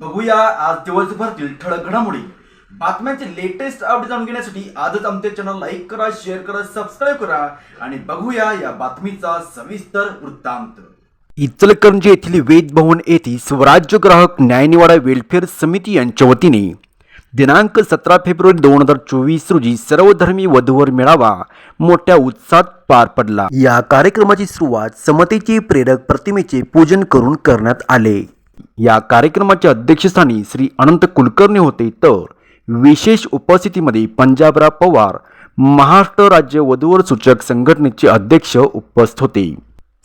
बघूया आज दिवसभरातील ठळक घडामोडी. बातम्यांचे लेटेस्ट अपडेट जाणून घेण्यासाठी आजच आमच्या चॅनल लाईक करा शेअर करा सबस्क्राईब करा आणि बघूया या बातमीचा सविस्तर वृत्तांत. इचलकरंजी येथील वेद भवन येथे स्वराज्य ग्राहक न्यायनिवाडा वेलफेअर समिती यांच्या वतीने दिनांक सतरा फेब्रुवारी दोन हजार चोवीस रोजी सर्वधर्मी वधूवर मेळावा मोठ्या उत्साहात पार पडला. या कार्यक्रमाची सुरुवात समतेचे प्रेरक प्रतिमेचे पूजन करून करण्यात आले. या कार्यक्रमाच्या अध्यक्षस्थानी श्री अनंत कुलकर्णी होते तर विशेष उपस्थितीमध्ये पंजाबराव पवार महाराष्ट्र राज्य वधूवर सूचक संघटनेचे अध्यक्ष उपस्थित होते.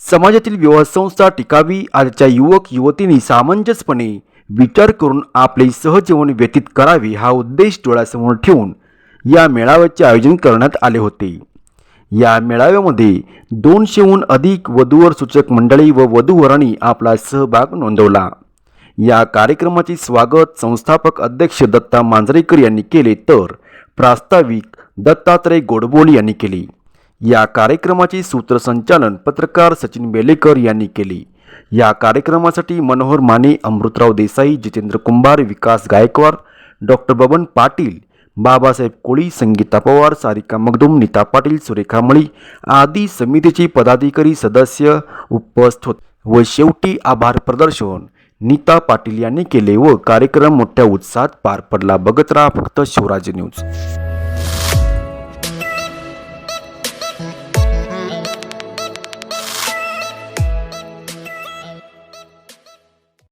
समाजातील विवाह संस्था टिकावी आजच्या युवक युवतींनी सामंजस्यपणे विचार करून आपले सहजीवन व्यतीत करावे हा उद्देश डोळ्यासमोर ठेवून या मेळाव्याचे आयोजन करण्यात आले होते. या मेळाव्यामध्ये दोनशेहून अधिक वधूवर सूचक मंडळी व वधूवरांनी आपला सहभाग नोंदवला. या कार्यक्रमाचे स्वागत संस्थापक अध्यक्ष दत्ता मांजरेकर यांनी केले तर प्रास्ताविक दत्तात्रय गोडबोली यांनी केले. या कार्यक्रमाचे सूत्रसंचालन पत्रकार सचिन बेलेकर यांनी केले. या कार्यक्रमासाठी मनोहर माने अमृतराव देसाई जितेंद्र कुंभार विकास गायकवाड डॉक्टर बबन पाटील बाबासाहेब कोळी संगीता पवार सारिका मगदुम नीता पाटील सुरेखा मळी आदी समितीचे पदाधिकारी सदस्य उपस्थित होते. व शेवटी आभार प्रदर्शन. नीता पाटील यांनी केले व कार्यक्रम मोठ्या उत्साहात पार पडला. बघत राहा फक्त शिवराज न्यूज.